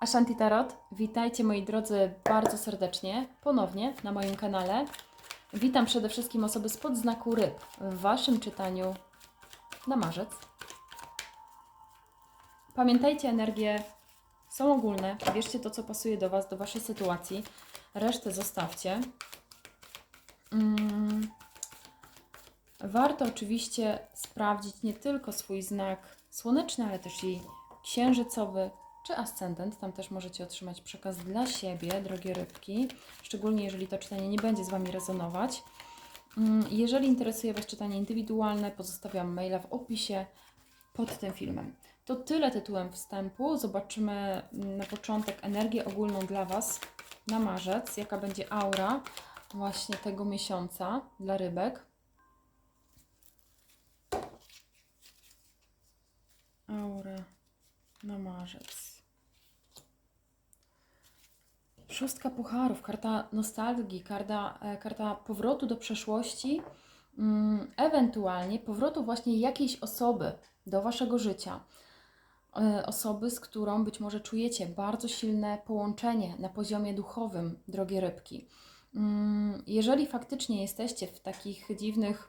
Ashanti Tarot, witajcie moi drodzy bardzo serdecznie ponownie na moim kanale. Witam przede wszystkim osoby spod znaku ryb w Waszym czytaniu na marzec. Pamiętajcie, energie są ogólne. Wierzcie to, co pasuje do Was, do Waszej sytuacji. Resztę zostawcie. Mm. Warto oczywiście sprawdzić nie tylko swój znak słoneczny, ale też i księżycowy czy ascendent. Tam też możecie otrzymać przekaz dla siebie, drogie rybki, szczególnie jeżeli to czytanie nie będzie z Wami rezonować. Mm, Jeżeli interesuje Was czytanie indywidualne, pozostawiam maila w opisie pod tym filmem. To tyle tytułem wstępu. Zobaczymy mm, na początek energię ogólną dla Was na marzec, jaka będzie aura właśnie tego miesiąca dla rybek. Aura na marzec. Szóstka pucharów, karta nostalgii, karta, e, karta powrotu do przeszłości, mm, ewentualnie powrotu właśnie jakiejś osoby do waszego życia. E, Osoby, z którą być może czujecie bardzo silne połączenie na poziomie duchowym, drogie rybki. Mm, Jeżeli faktycznie jesteście w takich dziwnych,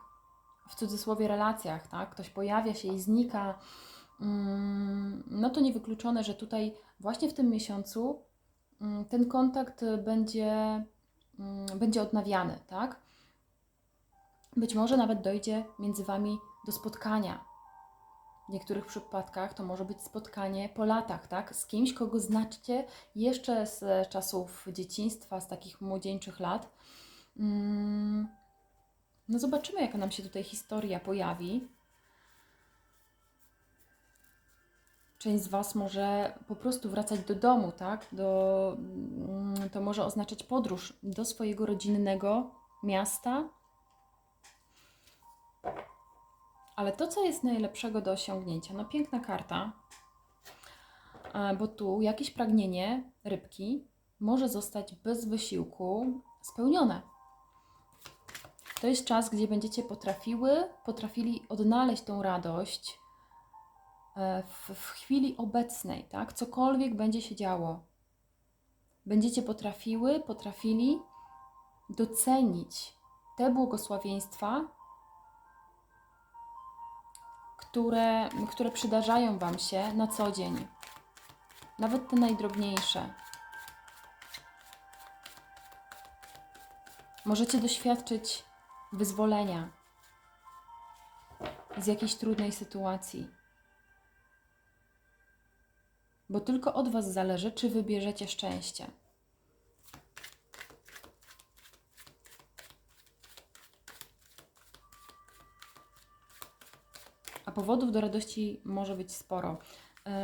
w cudzysłowie, relacjach, tak? Ktoś pojawia się i znika, mm, no to niewykluczone, że tutaj właśnie w tym miesiącu ten kontakt będzie, mm, będzie odnawiany, tak? Być może nawet dojdzie między Wami do spotkania. W niektórych przypadkach to może być spotkanie po latach, tak? Z kimś, kogo znacie jeszcze z czasów dzieciństwa, z takich młodzieńczych lat. Mm, No zobaczymy, jaka nam się tutaj historia pojawi. Część z Was może po prostu wracać do domu, tak? Do, mm, to może oznaczać podróż do swojego rodzinnego miasta. Ale to, co jest najlepszego do osiągnięcia, no piękna karta, e, bo tu jakieś pragnienie rybki może zostać bez wysiłku spełnione. To jest czas, gdzie będziecie potrafiły, potrafili odnaleźć tą radość, w, w chwili obecnej, tak? Cokolwiek będzie się działo. Będziecie potrafiły, potrafili docenić te błogosławieństwa, które, które przydarzają Wam się na co dzień. Nawet te najdrobniejsze. Możecie doświadczyć wyzwolenia z jakiejś trudnej sytuacji. Bo tylko od Was zależy, czy wybierzecie szczęście. A powodów do radości może być sporo.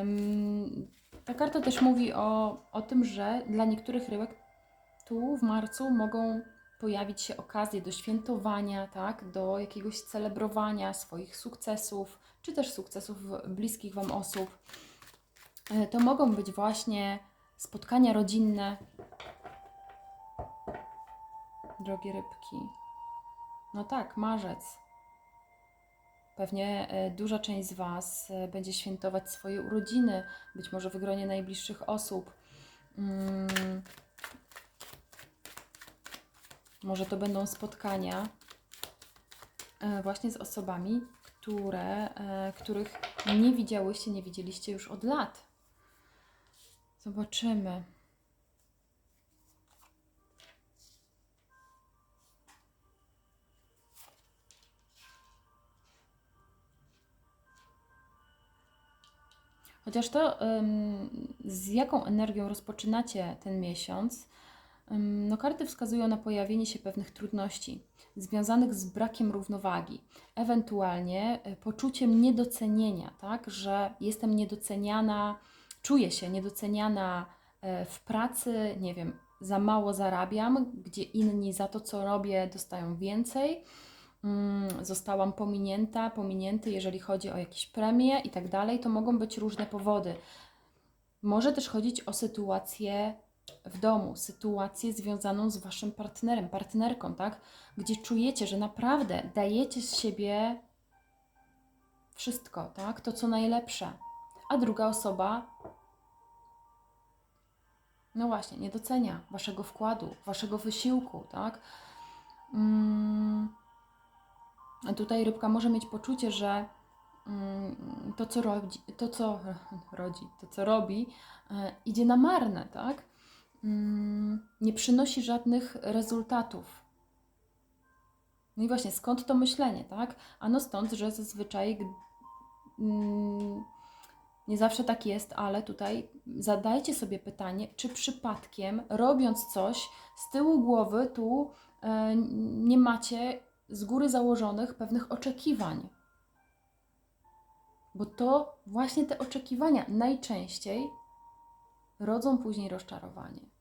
Ym, ta karta też mówi o, o tym, że dla niektórych rybek tu w marcu mogą pojawić się okazje do świętowania, tak, do jakiegoś celebrowania swoich sukcesów, czy też sukcesów bliskich Wam osób. E, To mogą być właśnie spotkania rodzinne. Drogie rybki. No tak, marzec. Pewnie e, duża część z Was e, będzie świętować swoje urodziny, być może w gronie najbliższych osób. Mm. Może to będą spotkania właśnie z osobami, które, których nie widziałyście, nie widzieliście już od lat. Zobaczymy. Chociaż to, z jaką energią rozpoczynacie ten miesiąc, no karty wskazują na pojawienie się pewnych trudności związanych z brakiem równowagi, ewentualnie y, poczuciem niedocenienia, tak, że jestem niedoceniana, czuję się niedoceniana y, w pracy, nie wiem, za mało zarabiam, gdzie inni za to, co robię, dostają więcej mm, zostałam pominięta, pominięty, jeżeli chodzi o jakieś premie i tak dalej, to mogą być różne powody. Może też chodzić o sytuację w domu, sytuację związaną z waszym partnerem, partnerką, tak? Gdzie czujecie, że naprawdę dajecie z siebie wszystko, tak? To co najlepsze. A druga osoba no właśnie, nie docenia waszego wkładu, waszego wysiłku, tak? Mm, tutaj rybka może mieć poczucie, że mm, to, co rodzi, to, co rodzi, to, co robi, e, idzie na marne, tak? Mm, nie przynosi żadnych rezultatów. No i właśnie, skąd to myślenie, tak? Ano stąd, że zazwyczaj mm, nie zawsze tak jest, ale tutaj zadajcie sobie pytanie, czy przypadkiem robiąc coś z tyłu głowy tu e, nie macie z góry założonych pewnych oczekiwań. Bo to właśnie te oczekiwania najczęściej rodzą później rozczarowanie.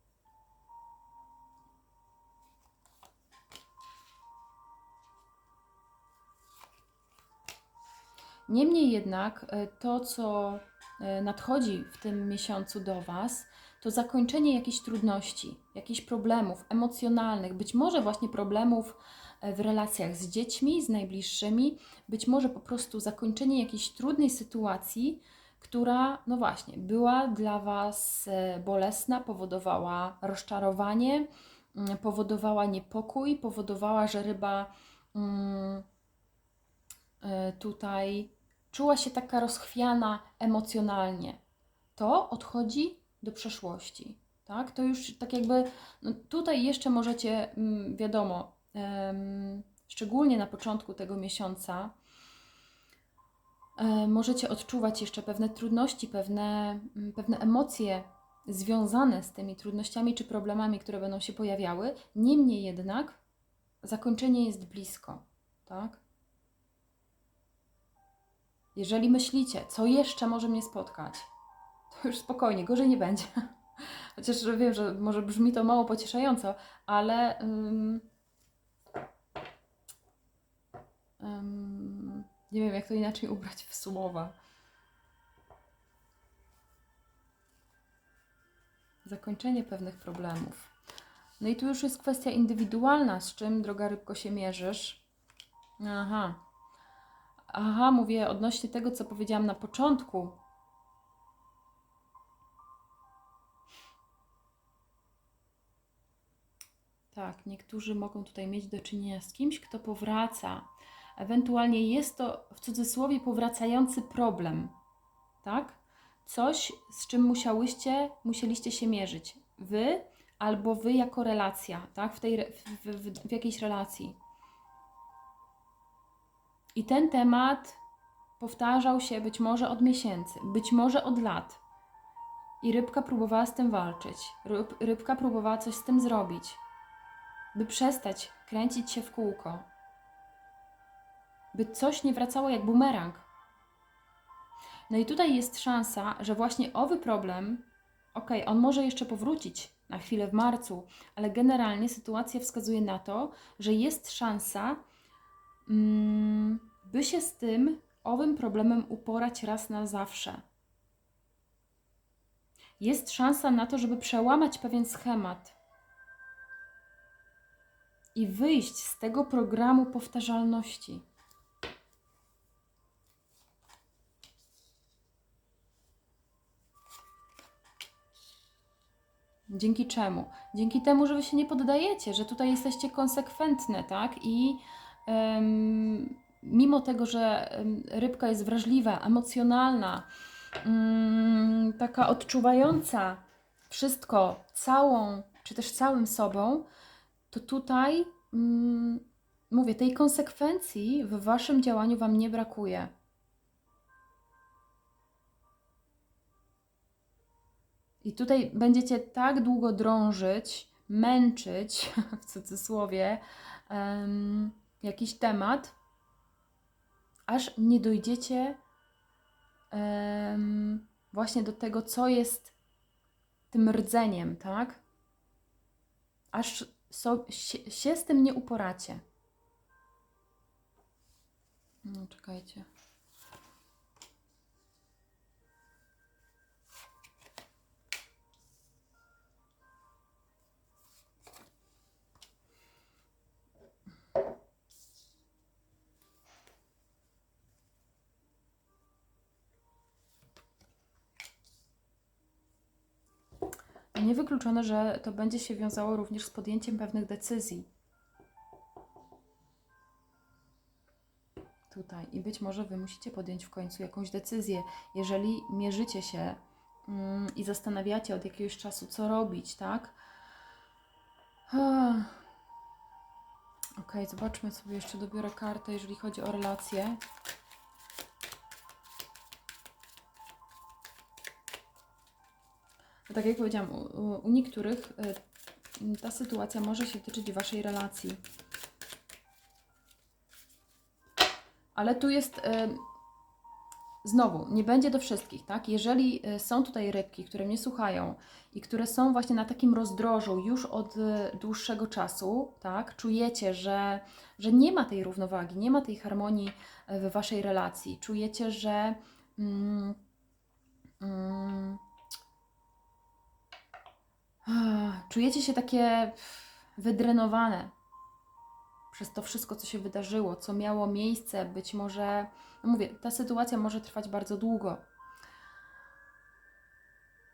Niemniej jednak e, to, co nadchodzi w tym miesiącu do Was, to zakończenie jakichś trudności, jakichś problemów emocjonalnych, być może właśnie problemów e, w relacjach z dziećmi, z najbliższymi, być może po prostu zakończenie jakiejś trudnej sytuacji, która, no właśnie, była dla Was e, bolesna, powodowała rozczarowanie, mm, powodowała niepokój, powodowała, że ryba mm, e, tutaj czuła się taka rozchwiana emocjonalnie. To odchodzi do przeszłości. Tak? To już tak jakby no tutaj jeszcze możecie, mm, wiadomo, szczególnie na początku tego miesiąca, e, możecie odczuwać jeszcze pewne trudności, pewne, mm, pewne emocje związane z tymi trudnościami czy problemami, które będą się pojawiały. Niemniej jednak zakończenie jest blisko. Tak? Jeżeli myślicie, co jeszcze może mnie spotkać, to już spokojnie, gorzej nie będzie. Chociaż wiem, że może brzmi to mało pocieszająco, ale ym, ym, nie wiem, jak to inaczej ubrać w słowa. Zakończenie pewnych problemów. No i tu już jest kwestia indywidualna, z czym, droga rybko, się mierzysz. Aha. Aha, mówię odnośnie tego, co powiedziałam na początku. Tak, niektórzy mogą tutaj mieć do czynienia z kimś, kto powraca. Ewentualnie jest to w cudzysłowie powracający problem. Tak? Coś, z czym musiałyście, musieliście się mierzyć. Wy albo wy jako relacja, tak? W, tej, w, w, w jakiejś relacji. I ten temat powtarzał się być może od miesięcy, być może od lat. I rybka próbowała z tym walczyć. Ryb, rybka próbowała coś z tym zrobić, by przestać kręcić się w kółko, by coś nie wracało jak bumerang. No i tutaj jest szansa, że właśnie owy problem, ok, on może jeszcze powrócić na chwilę w marcu, ale generalnie sytuacja wskazuje na to, że jest szansa, by się z tym owym problemem uporać raz na zawsze. Jest szansa na to, żeby przełamać pewien schemat i wyjść z tego programu powtarzalności. Dzięki czemu? Dzięki temu, że wy się nie poddajecie, że tutaj jesteście konsekwentne, tak? I mimo tego, że rybka jest wrażliwa, emocjonalna, mm, taka odczuwająca wszystko całą, czy też całym sobą, to tutaj mm, mówię, tej konsekwencji w waszym działaniu wam nie brakuje. I tutaj będziecie tak długo drążyć, męczyć, w cudzysłowie, em, jakiś temat, aż nie dojdziecie em, właśnie do tego, co jest tym rdzeniem, tak? Aż so, się, się z tym nie uporacie. No, czekajcie. Niewykluczone, że to będzie się wiązało również z podjęciem pewnych decyzji. Tutaj. I być może Wy musicie podjąć w końcu jakąś decyzję. Jeżeli mierzycie się mm, i zastanawiacie od jakiegoś czasu, co robić, tak? Ok, zobaczmy sobie jeszcze, dobiorę kartę, jeżeli chodzi o relacje. No tak jak powiedziałam, u, u- niektórych y, ta sytuacja może się tyczyć Waszej relacji. Ale tu jest. y, Znowu, nie będzie do wszystkich, tak? Jeżeli y, są tutaj rybki, które mnie słuchają i które są właśnie na takim rozdrożu już od dłuższego czasu, tak? Czujecie, że, że nie ma tej równowagi, nie ma tej harmonii w waszej relacji. Czujecie, że. Mm, mm, czujecie się takie wydrenowane przez to wszystko, co się wydarzyło, co miało miejsce, być może, no mówię, ta sytuacja może trwać bardzo długo.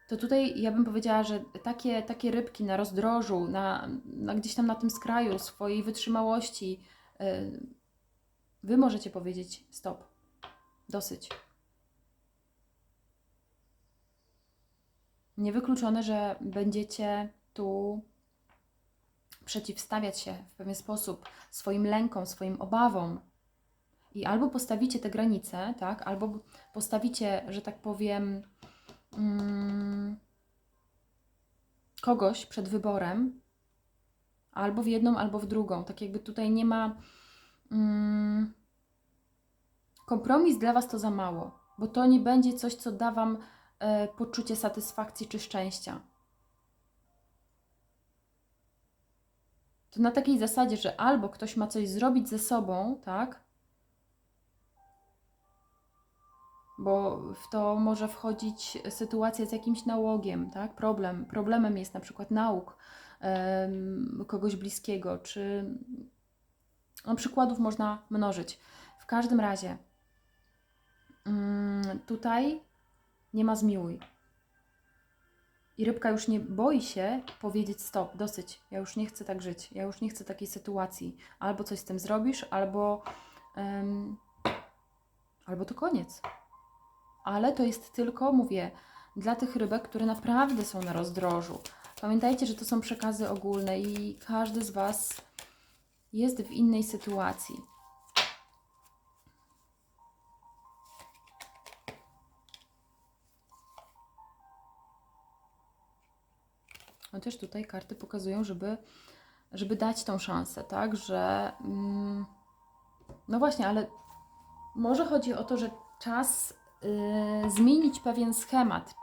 To tutaj ja bym powiedziała, że takie, takie rybki na rozdrożu, na, na gdzieś tam na tym skraju swojej wytrzymałości, yy, wy możecie powiedzieć stop, dosyć. Niewykluczone, że będziecie tu przeciwstawiać się w pewien sposób swoim lękom, swoim obawom. I albo postawicie te granice, tak, albo postawicie, że tak powiem, mm, kogoś przed wyborem, albo w jedną, albo w drugą. Tak jakby tutaj nie ma. Mm, kompromis dla Was to za mało, bo to nie będzie coś, co da Wam poczucie satysfakcji czy szczęścia. to na takiej zasadzie, że albo ktoś ma coś zrobić ze sobą, tak? Bo w to może wchodzić sytuacja z jakimś nałogiem, tak? Problem. Problemem jest na przykład nauk kogoś bliskiego, czy no, przykładów można mnożyć. W każdym razie mm, tutaj nie ma zmiłuj. I rybka już nie boi się powiedzieć stop, dosyć, ja już nie chcę tak żyć, ja już nie chcę takiej sytuacji. Albo coś z tym zrobisz, albo, em, albo to koniec. Ale to jest tylko, mówię, dla tych rybek, które naprawdę są na rozdrożu. Pamiętajcie, że to są przekazy ogólne i każdy z Was jest w innej sytuacji. Też tutaj karty pokazują, żeby, żeby dać tą szansę, tak? Że mm, no właśnie, ale może chodzi o to, że czas y, zmienić pewien schemat,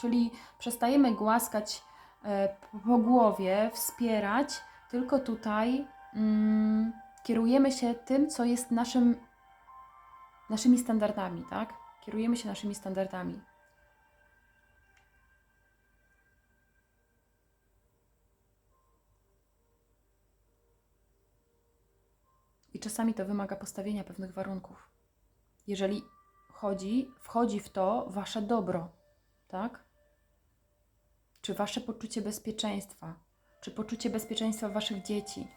czyli przestajemy głaskać y, po głowie, wspierać, tylko tutaj mm, kierujemy się tym, co jest naszym, naszymi standardami, tak? Kierujemy się naszymi standardami. Czasami to wymaga postawienia pewnych warunków. Jeżeli chodzi, wchodzi w to wasze dobro, tak? Czy wasze poczucie bezpieczeństwa, czy poczucie bezpieczeństwa waszych dzieci.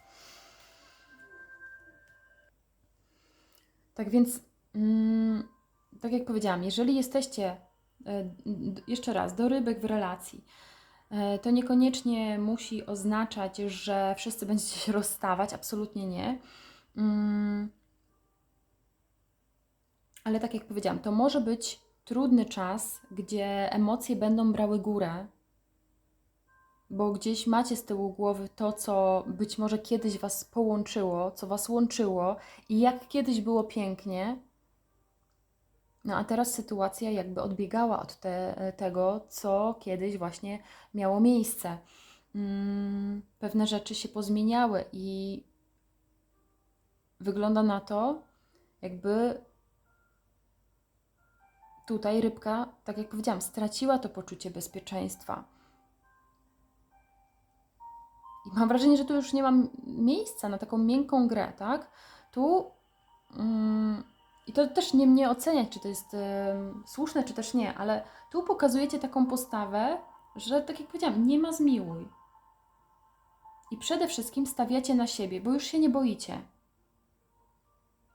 Tak więc, mm, tak jak powiedziałam, jeżeli jesteście, e, jeszcze raz, do rybek w relacji, e, to niekoniecznie musi oznaczać, że wszyscy będziecie się rozstawać, absolutnie nie. Mm. Ale tak jak powiedziałam, to może być trudny czas, gdzie emocje będą brały górę, bo gdzieś macie z tyłu głowy to, co być może kiedyś Was połączyło, co Was łączyło i jak kiedyś było pięknie. No a teraz sytuacja jakby odbiegała od te, tego, co kiedyś właśnie miało miejsce. Mm, pewne rzeczy się pozmieniały i wygląda na to, jakby tutaj rybka, tak jak powiedziałam, straciła to poczucie bezpieczeństwa. I mam wrażenie, że tu już nie mam miejsca na taką miękką grę, tak? Tu. Mm, I to też nie mnie oceniać, czy to jest ym, słuszne, czy też nie, ale tu pokazujecie taką postawę, że tak jak powiedziałam, nie ma zmiłuj. I przede wszystkim stawiacie na siebie, bo już się nie boicie.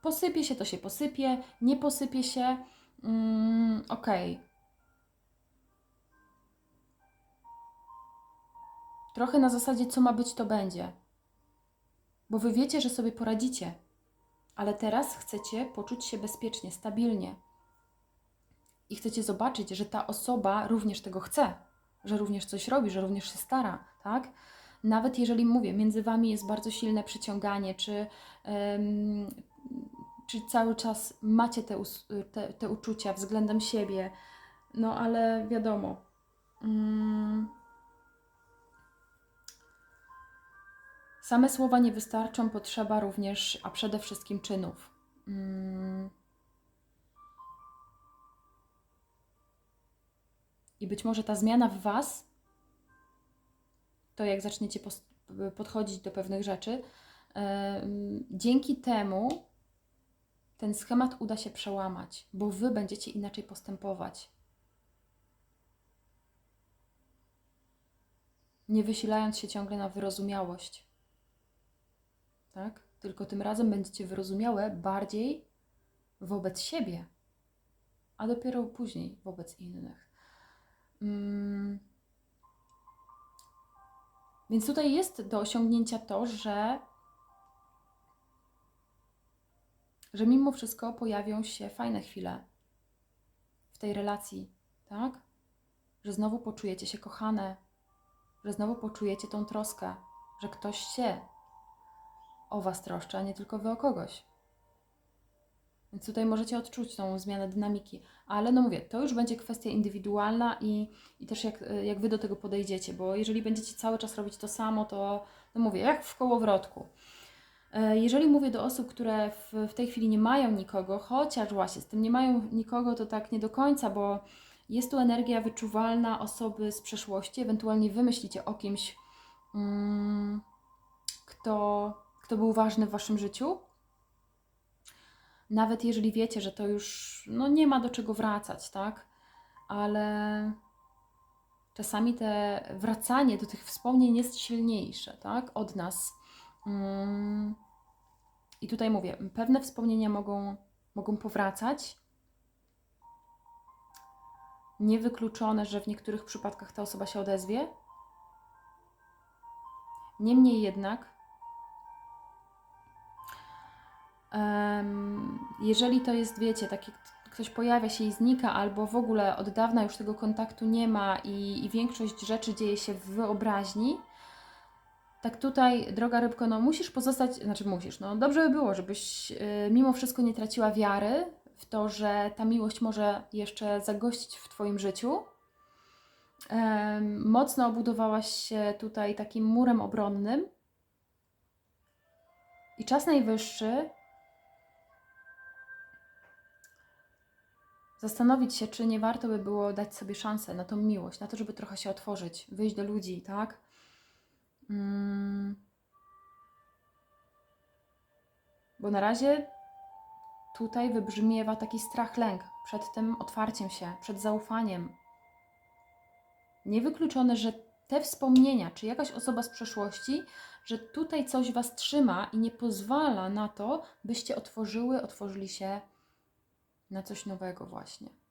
Posypie się, to się posypie, nie posypie się, mm. Trochę na zasadzie, co ma być, to będzie. Bo wy wiecie, że sobie poradzicie, ale teraz chcecie poczuć się bezpiecznie, stabilnie. I chcecie zobaczyć, że ta osoba również tego chce, że również coś robi, że również się stara, tak? Nawet jeżeli mówię, między wami jest bardzo silne przyciąganie, czy, czy cały czas macie te, te, te uczucia względem siebie, no ale wiadomo. Mm, Same słowa nie wystarczą, potrzeba również, a przede wszystkim czynów. Mm. I być może ta zmiana w Was, to jak zaczniecie podchodzić do pewnych rzeczy, em, dzięki temu ten schemat uda się przełamać, bo Wy będziecie inaczej postępować. Nie wysilając się ciągle na wyrozumiałość tak? Tylko tym razem będziecie wyrozumiałe bardziej wobec siebie, a dopiero później wobec innych. Mm. Więc tutaj jest do osiągnięcia to, że, że mimo wszystko pojawią się fajne chwile w tej relacji, tak? Że znowu poczujecie się kochane, że znowu poczujecie tą troskę, że ktoś się o Was troszczy, a nie tylko Wy o kogoś. Więc tutaj możecie odczuć tą zmianę dynamiki. Ale no mówię, to już będzie kwestia indywidualna i, i też jak, jak Wy do tego podejdziecie, bo jeżeli będziecie cały czas robić to samo, to no mówię, jak w kołowrotku. E, Jeżeli mówię do osób, które w, w tej chwili nie mają nikogo, chociaż właśnie z tym nie mają nikogo, to tak nie do końca, bo jest tu energia wyczuwalna osoby z przeszłości, ewentualnie wymyślicie o kimś, mm, kto, kto był ważny w Waszym życiu. Nawet jeżeli wiecie, że to już no, nie ma do czego wracać, tak? Ale czasami te wracanie do tych wspomnień jest silniejsze, tak? Od nas. Mm. I tutaj mówię, pewne wspomnienia mogą, mogą powracać. Niewykluczone, że w niektórych przypadkach ta osoba się odezwie. Niemniej jednak, jeżeli to jest, wiecie, taki ktoś pojawia się i znika, albo w ogóle od dawna już tego kontaktu nie ma i, i większość rzeczy dzieje się w wyobraźni, tak tutaj, droga rybko, no musisz pozostać, znaczy musisz, no dobrze by było, żebyś y, mimo wszystko nie traciła wiary w to, że ta miłość może jeszcze zagościć w Twoim życiu. Em, mocno obudowałaś się tutaj takim murem obronnym. I czas najwyższy zastanowić się, czy nie warto by było dać sobie szansę na tą miłość, na to, żeby trochę się otworzyć, wyjść do ludzi, tak? Mm. Bo na razie tutaj wybrzmiewa taki strach, lęk przed tym otwarciem się, przed zaufaniem. Niewykluczone, że te wspomnienia, czy jakaś osoba z przeszłości, że tutaj coś Was trzyma i nie pozwala na to, byście otworzyły, otworzyli się na coś nowego, właśnie.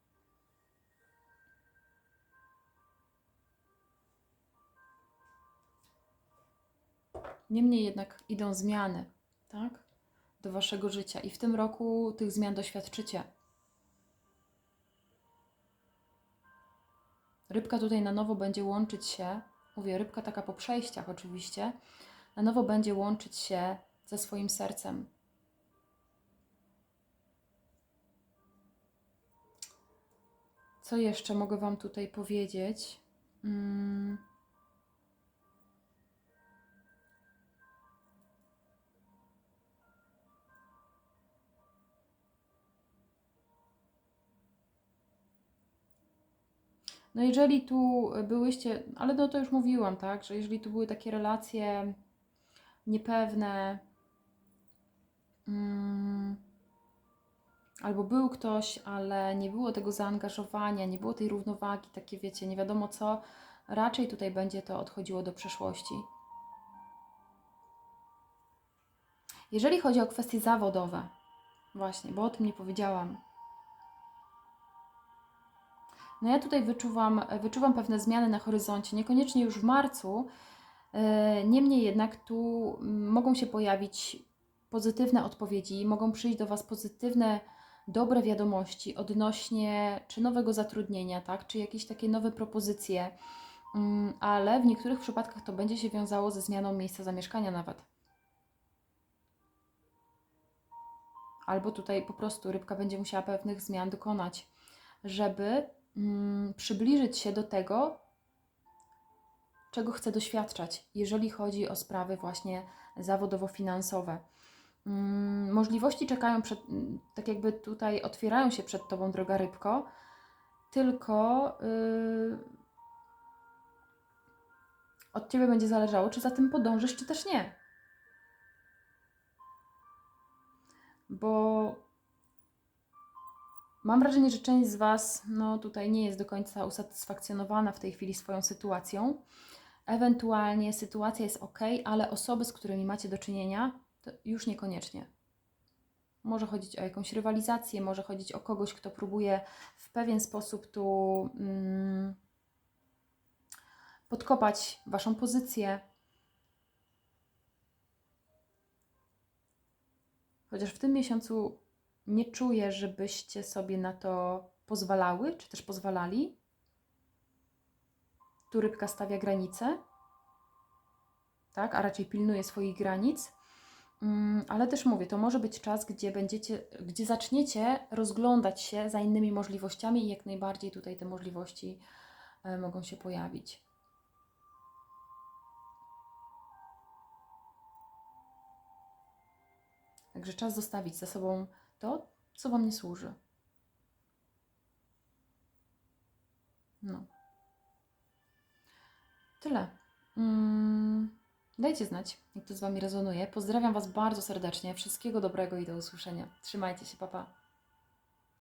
Niemniej jednak idą zmiany, tak? Do Waszego życia i w tym roku tych zmian doświadczycie. Rybka tutaj na nowo będzie łączyć się, mówię, rybka taka po przejściach oczywiście, na nowo będzie łączyć się ze swoim sercem. Co jeszcze mogę Wam tutaj powiedzieć? Mm. No jeżeli tu byłyście, ale no to już mówiłam, tak, że jeżeli tu były takie relacje niepewne, mm, albo był ktoś, ale nie było tego zaangażowania, nie było tej równowagi, takie wiecie, nie wiadomo co, raczej tutaj będzie to odchodziło do przeszłości. Jeżeli chodzi o kwestie zawodowe, właśnie, bo o tym nie powiedziałam. No ja tutaj wyczuwam, wyczuwam pewne zmiany na horyzoncie, niekoniecznie już w marcu, e, niemniej jednak tu mm, mogą się pojawić pozytywne odpowiedzi, mogą przyjść do Was pozytywne, dobre wiadomości odnośnie czy nowego zatrudnienia, tak, czy jakieś takie nowe propozycje, Mm, ale w niektórych przypadkach to będzie się wiązało ze zmianą miejsca zamieszkania nawet. Albo tutaj po prostu rybka będzie musiała pewnych zmian dokonać, żeby mm, przybliżyć się do tego, czego chce doświadczać, jeżeli chodzi o sprawy właśnie zawodowo-finansowe. Mm, możliwości czekają przed, mm, tak jakby tutaj otwierają się przed Tobą, droga rybko, tylko yy, od Ciebie będzie zależało, czy za tym podążysz, czy też nie. Bo mam wrażenie, że część z Was no, tutaj nie jest do końca usatysfakcjonowana w tej chwili swoją sytuacją. Ewentualnie sytuacja jest ok, ale osoby, z którymi macie do czynienia, to już niekoniecznie. Może chodzić o jakąś rywalizację, może chodzić o kogoś, kto próbuje w pewien sposób tu mm, podkopać Waszą pozycję. Chociaż w tym miesiącu nie czuję, żebyście sobie na to pozwalały, czy też pozwalali. Tu rybka stawia granice, tak, a raczej pilnuje swoich granic. Mm, Ale też mówię, to może być czas, gdzie będziecie, gdzie zaczniecie rozglądać się za innymi możliwościami i jak najbardziej tutaj te możliwości e, mogą się pojawić. Także czas zostawić za sobą to, co Wam nie służy. No. Tyle. Mm, dajcie znać, jak to z Wami rezonuje. Pozdrawiam Was bardzo serdecznie. Wszystkiego dobrego i do usłyszenia. Trzymajcie się, papa. Pa.